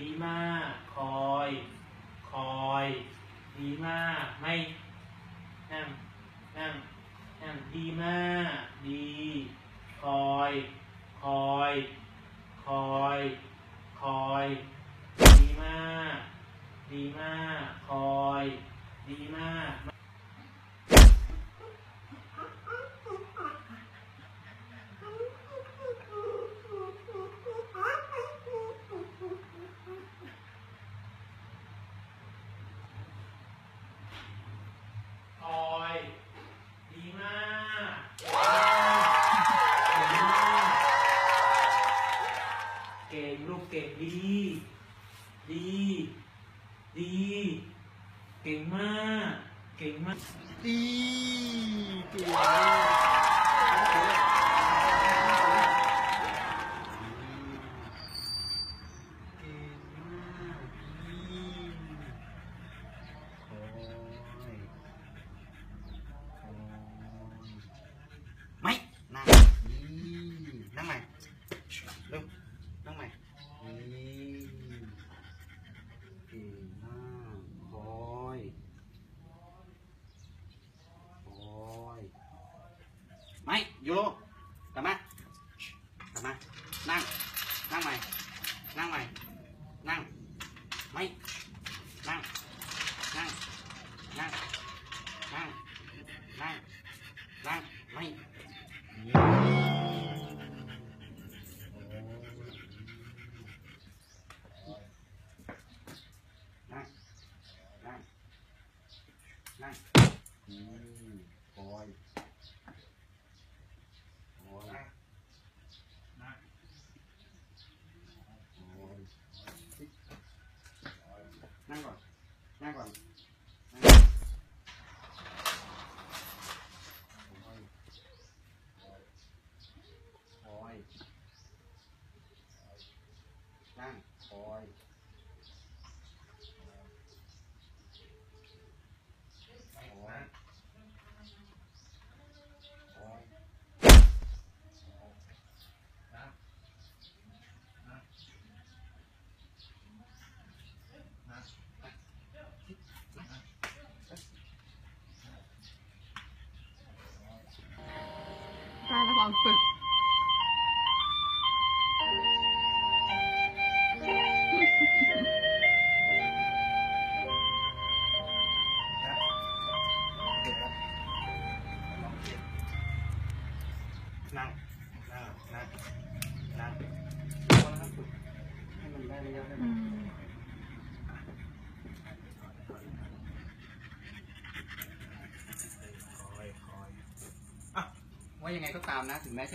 ดีมาก คอย คอย ดีมาก ไม่ นั่ง นั่ง นั่ง ดีมาก ดี คอย คอย คอย คอย ดีมาก ดีมาก คอย ดี ดี ดี เก่งมาก เก่งมาก ดีเก่งเก่งมากดีโอ้ยโอ้ยไม่นั่งนั่งใหมเร็ว vô luôn. Thoải mái thoải mái năng. Năng mày. Năng mày. Năng. Mày. Năng. Năng. Năng. Năng. Năng. Năng. Mày. Nice. Mm, boy. hard. Hard. Hard. นั่ง นั่ง นั่ง นั่งให้มันได้ระยะได้ไหมอืมคอยคอยอะว่ายังไงก็ตามนะ ถึงแม้จะ